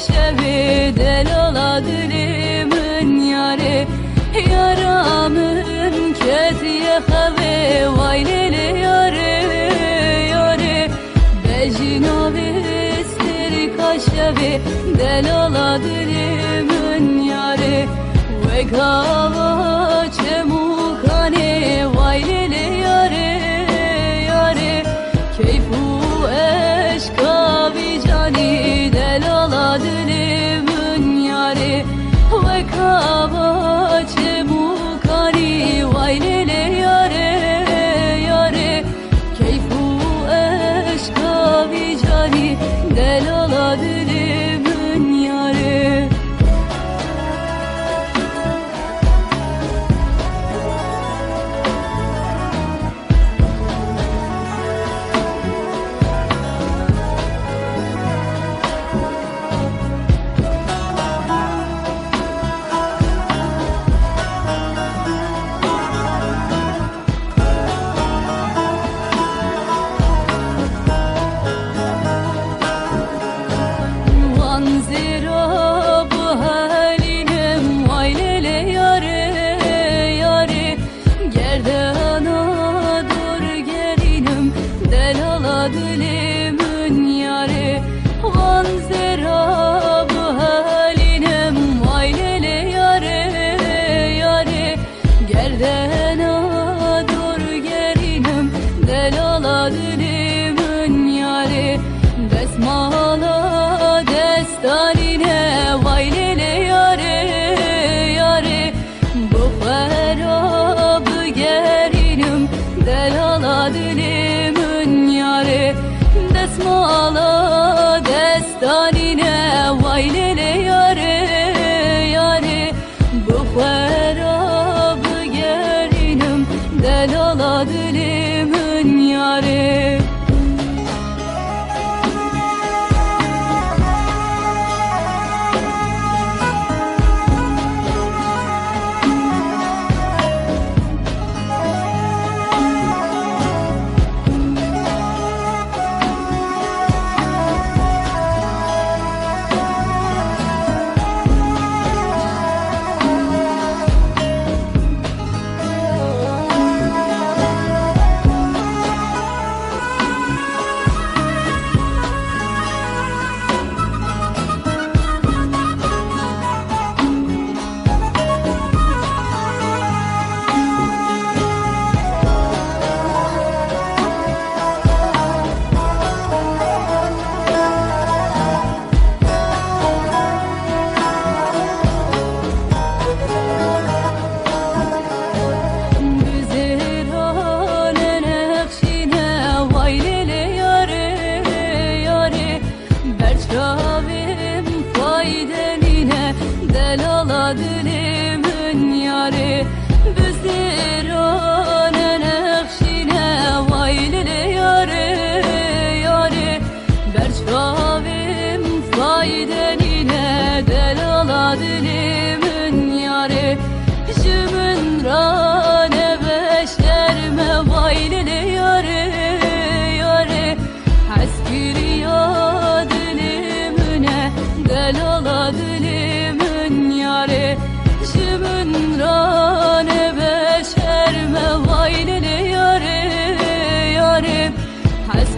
şevi del ola dilimin yari Yaramın ketiye havi vaylili yari yari Bejinovi siri kaşevi del ola dilimin yari Ve kavavi ترانه به شرم وایل یاره یاره از giriyor dilimine del ola dilimin yare. Şimün rane be şerme vaylele yare yare. Has